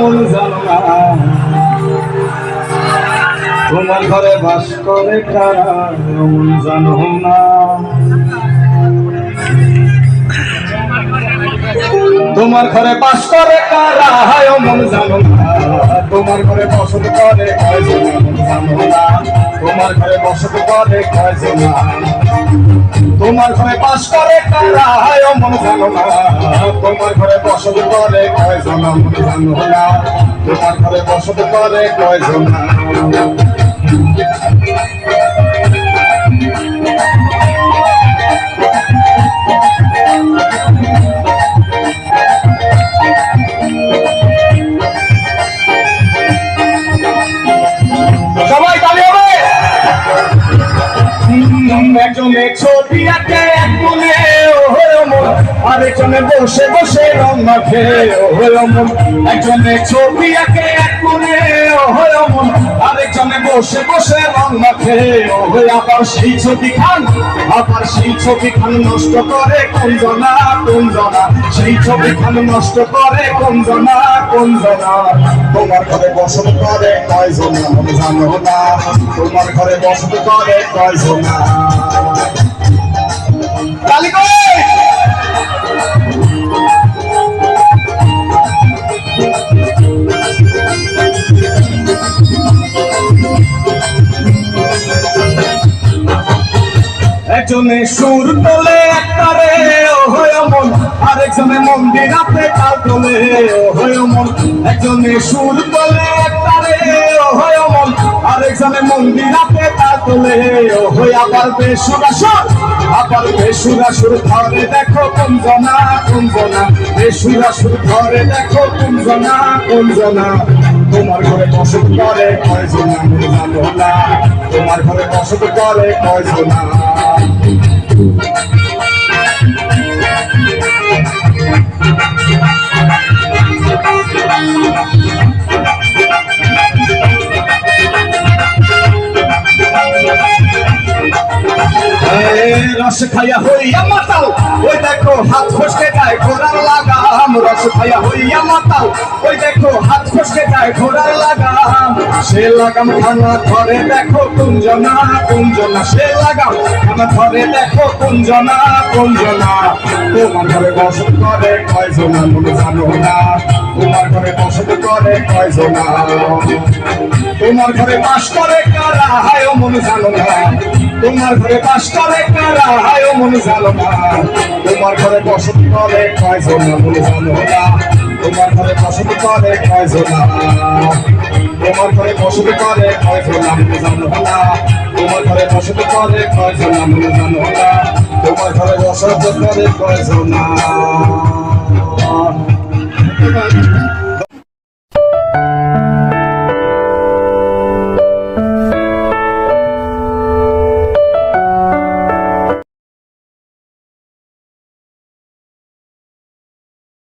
মন জানো তোমার ঘরে বাস করে কারা? মন জানো না? তোমার ঘরে বাস করে কারা? হায় মন জানো তোমার ঘরে বসত করে জানো না? তোমার ঘরে বসত করে? তোমার ঘরে বাস করে মন তোমার ঘরে বসত করে কয়জন মন তোমার ঘরে বসত করে কয়জন? একজনে ছবি আঁকে, এক মনে আরেকজনে বসে বসে রং মাখে একজনে ছবি আঁকে, এক মনে আরেকজনে বসে বসে রং মাখে আবার সেই ছবি খান। আবার সেই ছবি খান, নষ্ট করে কোন জনা। কোন জনা সেই ছবি খান নষ্ট করে কোন জনা কোন জনা তোমার ঘরে বসত করে কয়জন আমি জানো না। তোমার ঘরে বসত করে কালী একজনে সুর তোলে একটারে ও হয় মন। আরেকজনে মন্দির আপে তাল তোলে, ও হয় মন। একজনে সুর তোলে একটারে ও হয় মন। আরেকজনে মন্দির আপে তাল তোলে হয় আবার বেসুরাসুর। আবার বেসুরাসুর ধরে দেখো কোন জনা কোন জনা বেসুরাসুর ধরে দেখো কোন জনা কোন জনা তোমার ঘরে বসত করে কয়জন জানো তোমার ঘরে বসত করে কয়জন। এই রস খাইয়া হইয়া মাতাল, ওই দেখো হাত ফসকে যায়, ঘোড়ার লাগাম, রস খাইয়া হইয়া মাতাল, ওই দেখো ফসকে যায় ঘোড়ার লাগাম সে লাগাম খানা ধরে দেখো কুঞ্জনা কুঞ্জনা, সে লাগাম খানা ধরে দেখো কুঞ্জনা কুঞ্জনা। তোমার ঘরে বসত করে কয়জনা মনে জানো না। তোমার ঘরে বসত করে কয়জনা। তোমার ঘরে বাস করে কারা? হায় মন জানো না। তোমার ঘরে বাস করে কারা? হায় মন জানো না। তোমার ঘরে বসত করে কয়জন মন জানো না। তোমার ঘরে বসত করে জোলা। তোমার ঘরে বসত করে জোলা, মনে জানো না। তোমার ঘরে বসত করে জোলা, মনে জানো না। তোমার ঘরে বসত করে কয়জন